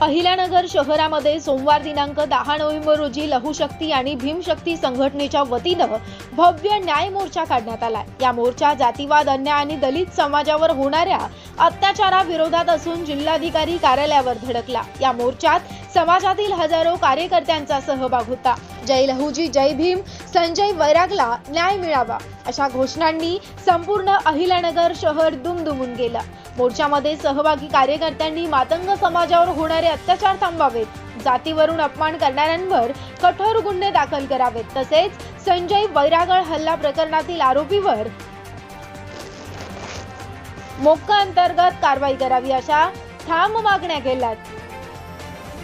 अहिल्यानगर शहरामध्ये सोमवार दिनांक दहा नोव्हेंबर रोजी लहुशक्ती आणि भीमशक्ती संघटनेच्या वतीनं भव्य न्याय मोर्चा काढण्यात आला. या मोर्चा जातीवाद अन्याय आणि दलित समाजावर होणाऱ्या अत्याचाराविरोधात असून जिल्हाधिकारी कार्यालयावर धडकला. या मोर्चात समाजातील हजारो कार्यकर्त्यांचा सहभाग होता. जय लहुजी जय भीम संजय वैरागला न्याय मिळावा अशा घोषणांनी संपूर्ण अहिल्यानगर शहर दुमदुमून गेलं. मोर्चामध्ये सहभागी कार्यकर्त्यांनी मातंग समाजावर होणारे अत्याचार थांबावेत जातीवरून अपमान करणाऱ्यांवर कठोर गुन्हे दाखल करावेत. तसेच संजय वैरागळ हल्ला प्रकरणातील आरोपीवर मोक्का अंतर्गत कारवाई करावी अशा ठाम मागण्या केल्यात.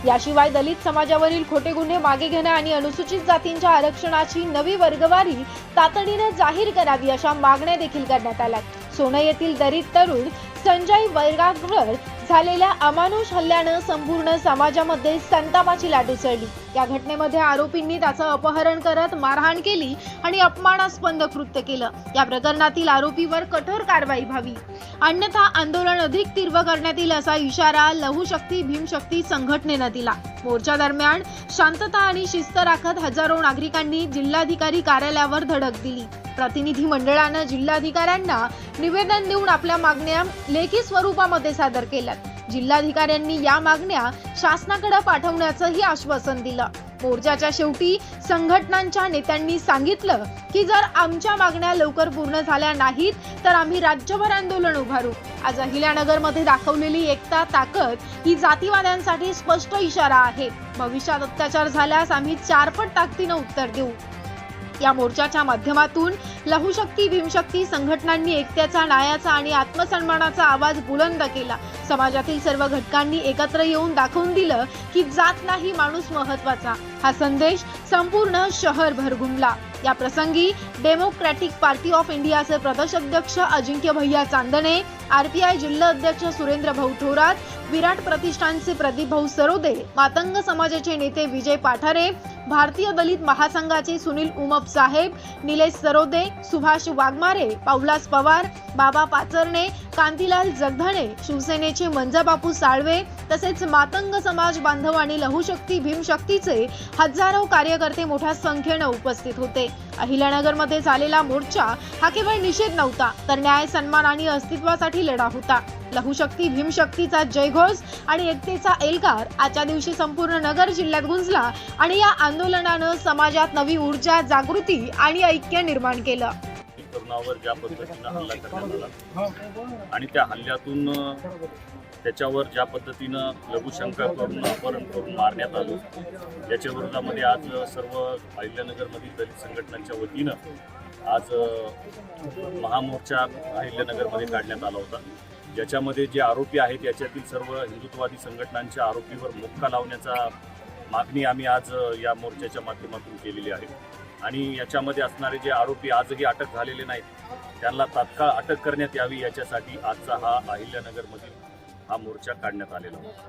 याशिवाय दलित समाजावरील खोटे गुन्हे मागे घेणं आणि अनुसूचित जातींच्या आरक्षणाची नवी वर्गवारी तातडीनं जाहीर करावी अशा मागण्या देखील करण्यात आल्या. सोनं येथील दलित तरुण संजय वैरागवर झालेल्या अमानुष हल्ल्यानं संपूर्ण समाजामध्ये संतापाची लाट उसळली. या घटनेमध्ये आरोपींनी त्याचं अपहरण करत मारहाण केली आणि अपमानास्पद कृत्य केलं. या प्रकरणातील आरोपीवर कठोर कारवाई व्हावी. अन्यथा आंदोलन अधिक तीव्र करण्यात येईल असा इशारा लहुशक्ती भीमशक्ती संघटनेनं दिला. मोर्चा दरम्यान शांतता आणि शिस्त राखत हजारो नागरिकांनी जिल्हाधिकारी कार्यालयावर धडक दिली. प्रतिनिधी मंडळानं जिल्हाधिकाऱ्यांना निवेदन देऊन आपल्या मागण्या लेखी स्वरूपामध्ये सादर केल्यात. जिल्हाधिकाऱ्यांनी या मागण्या शासनाकडे पाठवण्याचंही आश्वासन दिलं. मोर्चाच्या शेवटी संघटनांच्या नेत्यांनी सांगितलं की जर आमच्या मागण्या लवकर पूर्ण झाल्या नाहीत तर आम्ही राज्यभर आंदोलन उभारू. आज अहिल्यानगरमध्ये दाखवलेली एकता ताकद ही जातीवाद्यांसाठी स्पष्ट इशारा आहे. भविष्यात अत्याचार झाल्यास आम्ही चारपट ताकदीनं उत्तर देऊ. या मोर्चाच्या माध्यमातून लहुशक्ती भीमशक्ती संघटनांनी एकत्याचा न्यायाचा आणि आत्मसन्मानाचा आवाज बुलंद केला. समाजातील सर्व घटकांनी एकत्र येऊन दाखवून दिलं की जात नाही माणूस महत्त्वाचा. हा संदेश संपूर्ण शहर भरघुमला या प्रसंगी डेमोक्रॅटिक पार्टी ऑफ इंडियाचे प्रदेश अध्यक्ष अजिंक्य भैया चांदणे आरपीआय जिल्हा अध्यक्ष सुरेंद्र भाऊ थोरात विराट प्रतिष्ठानचे प्रदीप भाऊ सरोदे मातंग समाजाचे नेते विजय पाठारे भारतीय दलित महासंघाचे सुनील उमप साहेब निलेश सरोदे सुभाष वाघमारे पावलास पवार बाबा पाचरणे कांतीलाल जगधणे शिवसेनेचे मंजाबापू साळवे तसेच मातंग समाज बांधव आणि लहुशक्ती भीमशक्तीचे हजारो कार्यकर्ते मोठ्या संख्येनं उपस्थित होते. अहिल्यानगरमध्ये झालेला मोर्चा हा केवळ निषेध नव्हता तर न्याय सन्मान आणि अस्तित्वासाठी लढा होता. लहुशक्ती भीमशक्तीचा जयघोष आणि एकतेचा एल्गार. आजच्या दिवशी संपूर्ण नगर जिल्ह्यात गुंजला आणि या आंदोलनानं समाजात नवी ऊर्जा जागृती आणि ऐक्य निर्माण केलं. तरुणावर ज्या पद्धतीनं हल्ला करण्यात आला आणि त्या हल्ल्यातून त्याच्यावर ज्या पद्धतीनं लघुशंका करून अपहरण करून मारण्यात आलं याच्या विरोधामध्ये आज सर्व अहिल्यानगरमधील दलित संघटनांच्या वतीनं आज महामोर्चा अहिल्यानगरमध्ये काढण्यात आला होता. ज्याच्यामध्ये जे आरोपी आहेत याच्यातील सर्व हिंदुत्ववादी संघटनांच्या आरोपीवर मुक्का लावण्याचा मागणी आम्ही आज या मोर्चाच्या माध्यमातून केलेली आहे. आणि याच्यामध्ये असणारे जे आरोपी आजही अटक झालेले नाहीत त्यांना तात्काळ अटक करण्यात यावी याच्यासाठी आजचा हा अहिल्यानगरमधील हा मोर्चा काढण्यात आलेला होता.